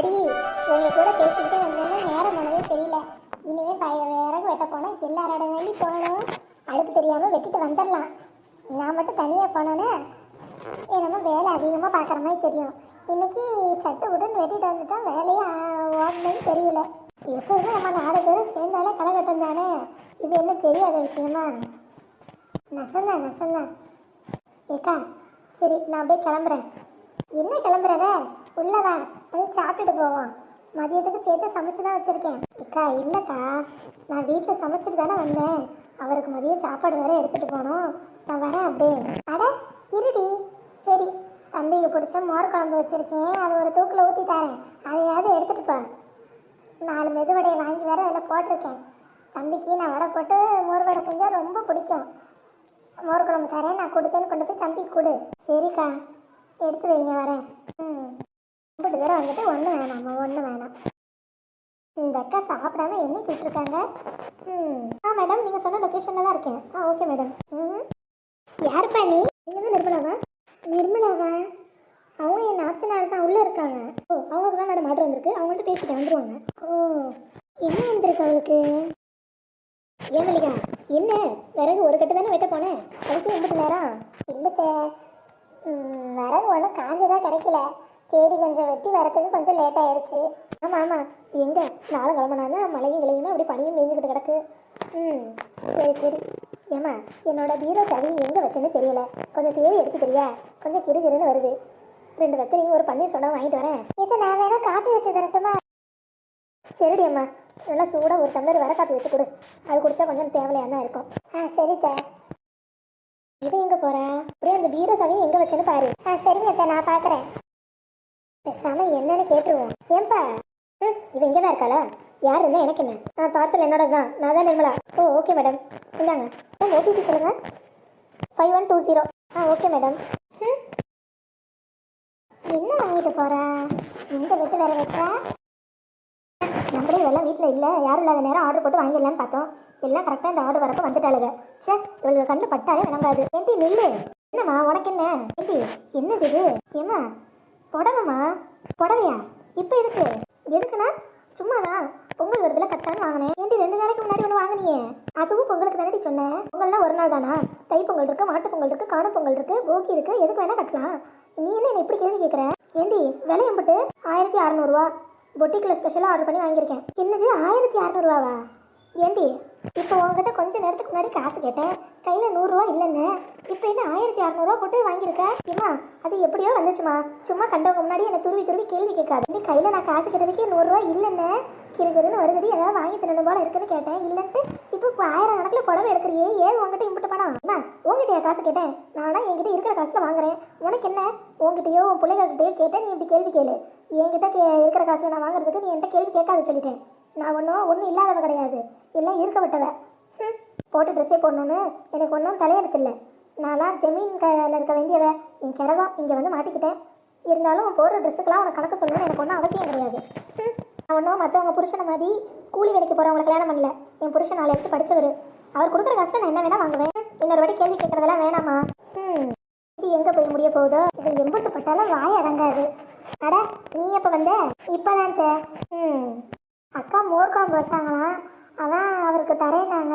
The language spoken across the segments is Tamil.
அடி உங்க கூட பேசிக்கிட்டே வந்தேன்னா நேரம் போனதே தெரியல. இனிமே பய விறகு வெட்ட போனால் எல்லாரோட வேண்டி போகணும். அடுப்பு தெரியாமல் வெட்டிட்டு வந்துடலாம். நான் மட்டும் தனியாக போனேன்னா என்னமோ வேலை அதிகமாக பார்க்குற மாதிரி தெரியும். இன்னைக்கு சட்டு உடன் வெட்டிட்டு வந்துட்டா வேலையே ஓடணும்னு தெரியல. எப்போதுமே நம்ம நாலு பேரும் சேர்ந்தாலே களைகட்டம் தானே? இது என்ன தெரியாத விஷயமா? நசந்தா நசந்தா ஏக்கா சரி நான் அப்படியே கிளம்புறேன். என்ன கிளம்புறத? உள்ளவா போய் சாப்பிட்டுட்டு போவோம். மதியத்துக்கு சேர்த்து சமைச்சு தான் வச்சுருக்கேன். அக்கா இல்லைக்கா. நான் வீட்டில் சமைச்சிட்டு தானே வந்தேன். அவருக்கு மதியம் சாப்பாடு வேற எடுத்துகிட்டு போகணும். நான் வரேன் அப்படியே. அட இருடி. சரி தம்பிக்கு பிடிச்ச மோர் குழம்பு வச்சுருக்கேன். அது ஒரு தூக்கில் ஊற்றி தரேன். அதையாவது எடுத்துகிட்டு போ. நாலு மெதுவடையை வாங்கி வேற அதில் போட்டிருக்கேன். தம்பிக்கு நான் வடை போட்டு மோர் வடை செஞ்சால் ரொம்ப பிடிக்கும். மோர் குழம்பு தரேன். நான் கொடுத்தேன்னு கொண்டு போய் தம்பிக்கு கொடு. சரிக்கா. எடுத்து வைங்க வரேன். ம். இப்படி தடவை வந்துட்டு ஒன்றும் வேணாம்மா ஒன்றும் வேணாம். இந்த அக்கா சாப்பிடாம என்ன கேட்டிருக்காங்க ம். ஆ மேடம் நீங்கள் சொன்ன லொக்கேஷனில் தான் இருக்கேன். ஆ ஓகே மேடம் ம். யாருப்பா நீ? நீங்கள் தான் நிர்மலாவா? நிர்மலாவா? அவங்க என் நாத்தனார் தான் உள்ளே இருக்காங்க. ஓ அவங்களுக்கு தான் மேடம் ஆர்டர் வந்திருக்கு. அவங்கள்ட்ட பேசிட்டு வந்துருவாங்க. ஓ என்ன வந்திருக்கு அவளுக்கு? ஏன் மல்லிகா? என்ன? விறகு ஒரு கட்டு தானே வெட்ட போனேன். அதுக்கு எண்பது நேரம் இல்லைப்பா விறகு ஒன்றும் காஞ்சதாக கிடைக்கல. தேடி கொஞ்சம் வெட்டி வரத்துக்கு கொஞ்சம் லேட் ஆயிடுச்சு ஆமாம் ஆமாம் எங்கே? நாளும் கிளம்புனாலும் மழையும் விளையுமா அப்படி பனியும் மேய்ஞ்சிக்கிட்டு கிடக்கு. ம் சரி சரி. ஏம்மா என்னோட பீரோ கவி எங்கே வச்சேன்னு தெரியல. கொஞ்சம் தேடி எடுத்து தெரியா? கொஞ்சம் கிருகிருன்னு வருது. ரெண்டு வெத்தலையும் ஒரு பன்னீர் சொன்னா வாங்கிட்டு வரேன். இது நான் வேணா காப்பி வச்சு தரட்டுமா? சரிடி அம்மா. நல்லா சூடாக ஒரு டம்ளர் வர காப்பி வச்சு கொடு. அது குடித்தா கொஞ்சம் தேவையாக தான் இருக்கும். ஆ சரி சார் இது எங்கே போகிறா அப்படியே அந்த பீரோ சாவி எங்கே வச்சேன்னு பாரு. ஆ சரிங்க அத்தை நான் பார்க்குறேன் பேசாம என்னன்னு கேட்டுருவோம். ஏன்பா? ம் இவ இங்கே தான் இருக்காளா? யார் இருந்தால் எனக்கு என்ன? ஆ பார்சல் என்னோட தான் நான் தான் நிர்மலா. ஓ ஓகே மேடம் இந்தாங்க. மேம் ஓடிபி சொல்லுங்கள் five one two zero ah okay madam hmm. என்ன வாங்கிட்டு போறா? இந்த வெட்டு வேற வெட்டா நம்மளே இதெல்லாம் வீட்டில் இல்லை. யாரும் இல்லாத நேரம் ஆர்டர் போட்டு வாங்கிடலான்னு பார்த்தோம். எல்லாம் கரெக்டாக இந்த ஆர்டர் வரப்போ வந்துட்டாளுங்க ச்சே இவளுக்கு கண்ணு பட்டாலே விளங்காது. ஏண்டி நில்லு? என்னம்மா உனக்கு என்ன? ஏண்டி என்னது இது? ஏம்மா புடவைம்மா? புடவையா? இப்போ எதுக்கு? எதுக்குண்ணா? சும்மாதான் பொங்கல் வருதுல கட்டான்னு வாங்கினேன். ஏண்டி ரெண்டு நாளைக்கு முன்னாடி ஒன்று வாங்கினியே. அதுவும் பொங்கலுக்கு தானே சொன்னேன் பொங்கல்னா ஒரு நாள் தானா? தை பொங்கல் இருக்கு மாட்டு பொங்கல் இருக்கு காணும் பொங்கல் இருக்கு போகி இருக்கு எதுக்கு வேணா கட்டலாம். நீ என்ன என்னை இப்படி கேள்வி கேட்குற ஏண்டி விலை எம்பிட்டு? ஆயிரத்தி அறநூறுவா. பொட்டிக்கில் ஸ்பெஷலாக ஆர்டர் பண்ணி வாங்கியிருக்கேன். என்னது ஆயிரத்தி அறநூறுவாவா? ஏண்டி இப்போ உங்ககிட்ட கொஞ்ச நேரத்துக்கு முன்னாடி காசு கேட்டேன். கையில் நூறுரூவா இல்லைன்னு. இப்போ என்ன ஆயிரத்தி அறநூறுவா போட்டு வாங்கியிருக்க? ஏமா அது எப்படியோ வந்துச்சுமா. சும்மா கண்டவங்க முன்னாடி என்னை துருவி துருவி கேள்வி கேட்காது. நீ கையில் நான் காசு கேட்டதுக்கே நூறுரூவா இல்லைன்னு. கிருகிருன்னு வருதுடி ஏதாவது வாங்கி தின்னு போல இருக்குன்னு கேட்டேன். இல்லைன்ட்டு இப்போ ஆயிரம் கணக்கில் புடவை எடுக்கிறியே. ஏது உங்ககிட்ட இம்பிட்டு பணம்? அம்மா உங்ககிட்டயா காசு கேட்டேன்? நானா என்கிட்ட காசில் வாங்குறேன். உனக்கு என்ன? உங்ககிட்டயோ உன் பிள்ளைகள்கிட்டயோ கேட்டேன் நீ இப்படி கேள்வி கேளு. என்கிட்ட கே இருக்கிற காசு நான் வாங்குறதுக்கு நீ என்கிட்ட கேள்வி கேட்காது சொல்லிட்டேன். நான் ஒன்றும் ஒன்றும் இல்லாதவ கிடையாது. எல்லாம் இருக்கப்பட்டவ. ம் போட்டு ட்ரெஸ்ஸே போடணுன்னு எனக்கு ஒன்றும் தலையெழுத்து இல்லை. நான்லாம் ஜெமீன் கையில் இருக்க வேண்டியவ. என் கிரகம் இங்கே வந்து மாட்டிக்கிட்டேன். இருந்தாலும் போடுற ட்ரெஸ்ஸுக்கெல்லாம் உனக்கு கணக்கு சொல்லணும்னு எனக்கு ஒன்றும் அவசியம் கிடையாது. நான் ஒன்றும் மற்றவங்க புருஷனை மாதிரி கூலி வேலைக்கு போகிறவங்களை கல்யாணம் பண்ணல. என் புருஷன் நாலு எடுத்து படித்தவர் அவர் கொடுக்குற காசு நான் என்ன வேணால் வாங்குவேன். இன்னொரு வாட்டி கேள்வி கேட்குறதெல்லாம் வேணாமா? ம் எங்கே போய் முடிய போகுதோ? இது எம்பட்டு பட்டாலும் வாய் அடங்காது. அட நீ எப்போ வந்த? இப்போதான் தே. ம். அக்கா மோர் குழம்பு வச்சாங்களாம் அதான் அவருக்கு தரேன்னாங்க.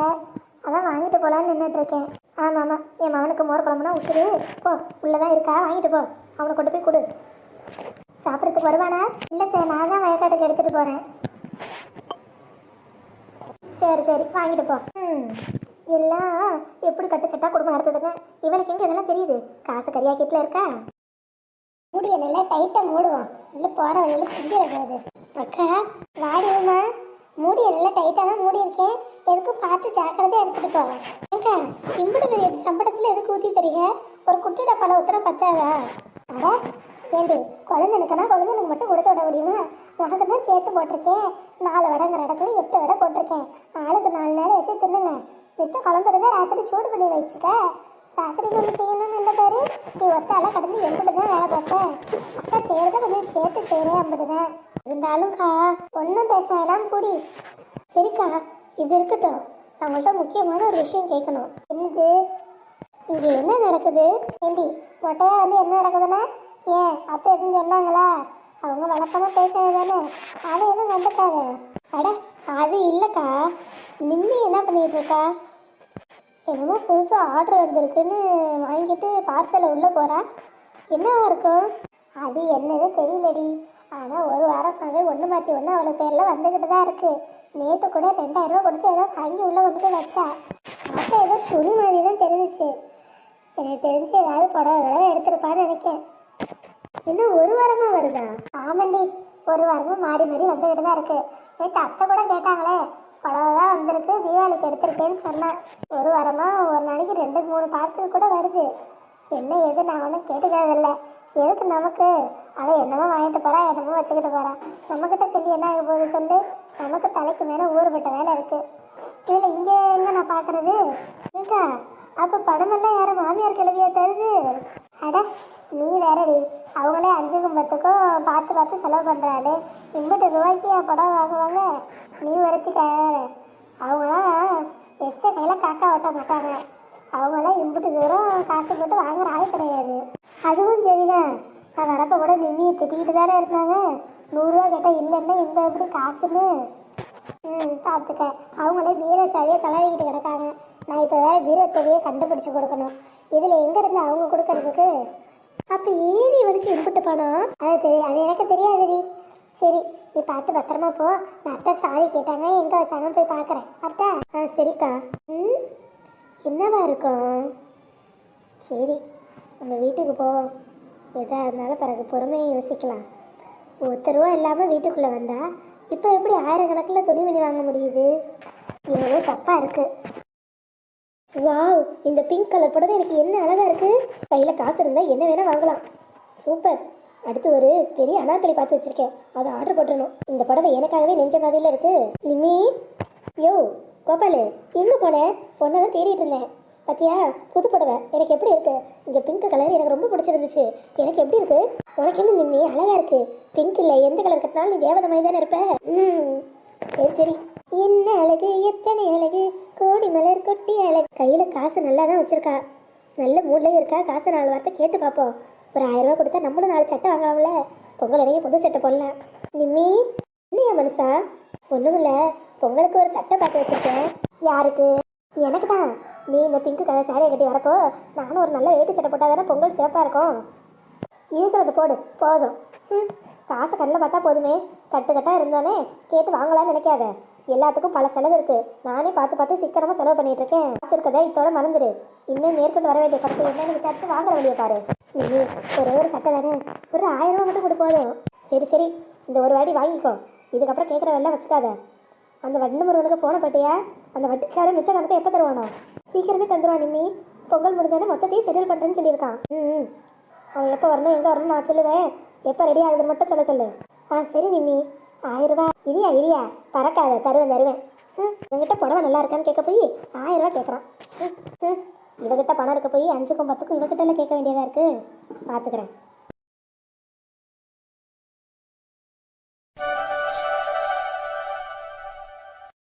அதான் வாங்கிட்டு போகலான்னு நின்றுட்டுருக்கேன் ஆமாம் ஆமாம் என் மகனுக்கு மோர் குழம்புனா உசுரு போ உள்ளதான் இருக்கா? வாங்கிட்டு போ. அவனை கொண்டு போய் கொடு. சாப்பிட்றதுக்கு வருவானா? இல்லை சார் நான் தான் வயக்காட்டுக்கு எடுத்துகிட்டு போகிறேன் சரி சரி. வாங்கிட்டு போ. ம். எல்லாம் எப்படி கட்டுச்சட்டா குடும்பம் நடத்துதுங்க? இவனுக்கு எங்க இதெல்லாம் தெரியுது? காசு கரியாக்கிட்டுல இருக்கா? முடிய நல்லா டைட்டாக மூடுவான். இல்லை போகிற வழியில் சிந்திர போகுது. அக்கா வாடியுமா மூடிய நல்லா டைட்டாக தான் மூடி இருக்கேன் எதுக்கும் பார்த்து ஜாக்கிரதையாக எடுத்துகிட்டு போவேன் ஏக்கா இம்புடு பெரிய சம்பளத்தில் எதுக்கு ஊற்றி தரீங்க? ஒரு குட்டி டப்பால ஊத்துற பத்தாதா? அட ஏண்டி குழந்தைனுக்குனா குழந்தைனுக்கு மட்டும் கொடுத்து விட முடியுமா? உனக்கு தான் சேர்த்து போட்டிருக்கேன். நாலு வடைங்கிற இடத்துல எட்டு வடை போட்டிருக்கேன். ஆளுக்கு நாலு நேரம் வச்சு தின்னுங்க. மிச்சம் குழம்புறத ராத்திரி சூடு பண்ணி வச்சுக்க. ராத்திரி நம்ம செய்யணும்னு இல்லை பாரு. நீ ஒத்தால கடந்து எம்பிட்டு தான் வேலை பார்ப்பேன் அக்கா செய்யறத கொஞ்சம் சேர்த்து செய்கிறேன் அம்பிட்டு இருந்தாலும்க்கா ஒன்றும் பேச வேணாம் கூடி. சரிக்கா இது இருக்கட்டும். அவங்கள்ட்ட முக்கியமான ஒரு விஷயம் கேட்கணும். என்னது? இங்கே என்ன நடக்குது? ஏண்டி மொட்டையாக வந்து என்ன நடக்குதுன்னா? ஏன் அப்போ எதுவும் சொன்னாங்களா? அவங்க வழக்கமாக பேசுறது தானே. அதை எதுவும் கண்டுக்காத. அட அது இல்லைக்கா. நிம்மி என்ன பண்ணிட்டு இருக்கா என்னமோ புதுசாக ஆர்டர் வந்திருக்குன்னு வாங்கிட்டு பார்சலை உள்ளே போகிறா என்னவா இருக்கும்? அது என்னது தெரியலடி. ஆனால் ஒரு வாரமாகவே ஒன்று மாற்றி ஒன்று அவளுக்கு பேரில் வந்துக்கிட்டு தான் இருக்குது நேற்று கூட ரெண்டாயிரம் ரூபா கொடுத்து ஏதோ வாங்கி உள்ளே கொண்டு போய் வச்சா. அப்போ ஏதோ துணி மாதிரி தான் தெரிஞ்சிச்சு. எனக்கு தெரிஞ்சு ஏதாவது புடவை கிடவை எடுத்திருப்பான்னு நினைக்கேன். இன்னும் ஒரு வாரமாக வருதா? ஆமாண்டி ஒரு வாரமாக மாறி மாறி வந்துக்கிட்டு தான் இருக்குது நேற்று அத்தை கூட கேட்டாங்களே புடவை தான் வந்திருக்கு. தீபாவளிக்கு எடுத்திருக்கேன்னு சொன்னேன் ஒரு வாரமாக ஒரு நாளைக்கு ரெண்டு மூணு பார்சல் கூட வருது. என்ன எது நான் ஒன்றும் கேட்டுக்கிறதில்ல எதுக்கு நமக்கு? அவள் என்னமோ வாங்கிட்டு போகிறா என்னமோ வச்சுக்கிட்டு போகிறான் நம்மக்கிட்ட சொல்லி என்ன ஆக போகுது சொல்லு. நமக்கு தலைக்கு மேலே ஊறுபட்ட வேலை இருக்குது இதில் இங்கே எங்கே நான் பார்க்கறது? ஏக்கா அப்போ படமெல்லாம் யாரும் மாமியார் கிளவியா தருது? அட நீ வேறடி. அவங்களே அஞ்சுக்கும் பத்துக்கும் பார்த்து பார்த்து செலவு பண்ணுறாளே இம்பட்டு ரூபாய்க்கு என் படம் வாங்குவாங்க? நீ வருத்திக்காத அவங்களாம் எச்ச கையில் காக்கா ஓட்ட மாட்டாங்க. அவங்களாம் இம்புட்டு தூரம் காசு போட்டு வாங்குற ஆள் கிடையாது. அதுவும் சரிதான். நான் வரப்போ கூட நிம்மியை திட்டிக்கிட்டு தானே இருந்தாங்க. நூறுரூவா கேட்டால் இல்லைன்னா இம்ப எப்படி காசுன்னு? ம் பார்த்துக்க அவங்களே பீரச்சாவியை தளவிக்கிட்டு கிடக்காங்க. நான் இப்போ வேறு பீரச்சாவியை கண்டுபிடிச்சி கொடுக்கணும். இதில் எங்கேருந்து அவங்க கொடுக்கறதுக்கு? அப்போ ஏது இவனுக்கு இம்புட்டு பணம்? அது தெரியும் அது எனக்கு தெரியாதுடி. சரி நீ பார்த்து பத்திரமா போ. நான் அத்தை சாரி கேட்டாங்க. எங்கே வச்சாங்கன்னு போய் பார்க்குறேன். அத்தா? ஆ சரிக்கா. ம்? என்னவா இருக்கும்? சரி நம்ம வீட்டுக்கு போவோம் எதா இருந்தாலும் பிறகு பொறுமையை யோசிக்கலாம். ஒருத்தர் ரூபா இல்லாமல் வீட்டுக்குள்ளே வந்தா இப்போ எப்படி ஆயிரக்கணக்கில் துணிமணி வாங்க முடியுது? ஏதோ தப்பாக இருக்குது வாவ் இந்த பிங்க் கலர் புடவை எனக்கு என்ன அழகாக இருக்குது கையில் காசு இருந்தால் என்ன வேணால் வாங்கலாம். சூப்பர். அடுத்து ஒரு பெரிய அனார்கலி பார்த்து வச்சிருக்கேன். அதை ஆர்டர் போட்டுடணும் இந்த புடவை எனக்காகவே நெஞ்ச மாதிரில இருக்கு. நிம்மி யோ கோபாலு எங்கே போனேன் பொண்ணை தான் தேடிட்டு இருந்தேன். பார்த்தியா புது புடவை. எனக்கு எப்படி இருக்கு? இந்த பிங்க் கலர் எனக்கு ரொம்ப பிடிச்சிருந்துச்சு. எனக்கு எப்படி இருக்கு? உனக்கு என்ன நிம்மி அழகா இருக்கு. பிங்க் இல்லை எந்த கலர் கட்டினாலும் நீ தேவதை மாதிரி தானே இருப்ப? ம். சரி சரி. என்ன அழகு எத்தனை அழகு? கோடி மலர் கொட்டி அழகு. கையில் காசு நல்லா தான் வச்சிருக்கா. நல்ல மூட்லேயும் இருக்கா? காசு நாலு வார்த்தை கேட்டு பார்ப்போம் ஒரு ஆயிரம் ரூபா கொடுத்தா நம்மளும் நாலு சட்டை வாங்கலாம்ல. பொங்கல் அன்னைக்கு புது சட்டை போடலாம். நிம்மி என்னையா மனுஷா? ஒன்றும் இல்லை. பொங்கலுக்கு ஒரு சட்டை பார்த்து வச்சுருக்கேன். யாருக்கு? எனக்கு தான். நீ இந்த பிங்க் கலர் சாரியை கட்டி வரப்போ நானும் ஒரு நல்ல வேட்டி சட்டை போட்டால் தானே பொங்கல் சிறப்பாக இருக்கும். இருக்கிறது போடு. போதும். ம் காசை கண்ணில் பார்த்தா போதுமே. கட்டு கட்டாக இருந்தோன்னே கேட்டு வாங்கலாம்னு நினைக்காத. எல்லாத்துக்கும் பல செலவு இருக்குது நானே பார்த்து பார்த்து சிக்கனமாக செலவு பண்ணிகிட்ருக்கேன் இருக்கேன். காசு இருக்கதை இதோட மறந்துடு இன்னும் மேற்கொண்டு வர வேண்டிய கருத்து என்னன்னு விசாரிச்சு வாங்குற வழியை பாரு. நீ ஒரே ஒரு சட்டை தானே? ஒரு ஆயிரம் ரூபா மட்டும் கொடு போதும். சரி சரி இந்த ஒரு வாட்டி வாங்கிக்கோ. இதுக்கப்புறம் கேட்குற வெள்ளம் வச்சுக்காத. அந்த வண்டு முருகனுக்கு ஃபோனை பட்டியா? அந்த வட்டுக்காரன் மிச்ச கணத்தை எப்போ தருவானோ? சீக்கிரமே தந்துருவான் நிம்மி. பொங்கல் முடிஞ்சோடனே மொத்தத்தையும் செட்டில் பண்ணுறேன்னு சொல்லியிருக்கான். ம் அவன் எப்போ வரணும் எங்கே வரணும் நான் சொல்லுவேன். எப்போ ரெடி ஆகுதுன்னு மட்டும் சொல்ல சொல்லு. ஆ சரி நிம்மி. ஆயிரரூபா இரியா இரியா. பறக்காத தருவேன் தருவேன். ம் என்கிட்ட புடவை நல்லா இருக்கான்னு கேட்க போய் ஆயிரரூபா கேட்குறான் ம் ம். இவகிட்ட பணம் இருக்க போய் அஞ்சுக்கும் பத்துக்கும் இவகிட்ட கேட்க வேண்டியதாக இருக்குது பார்த்துக்கிறேன்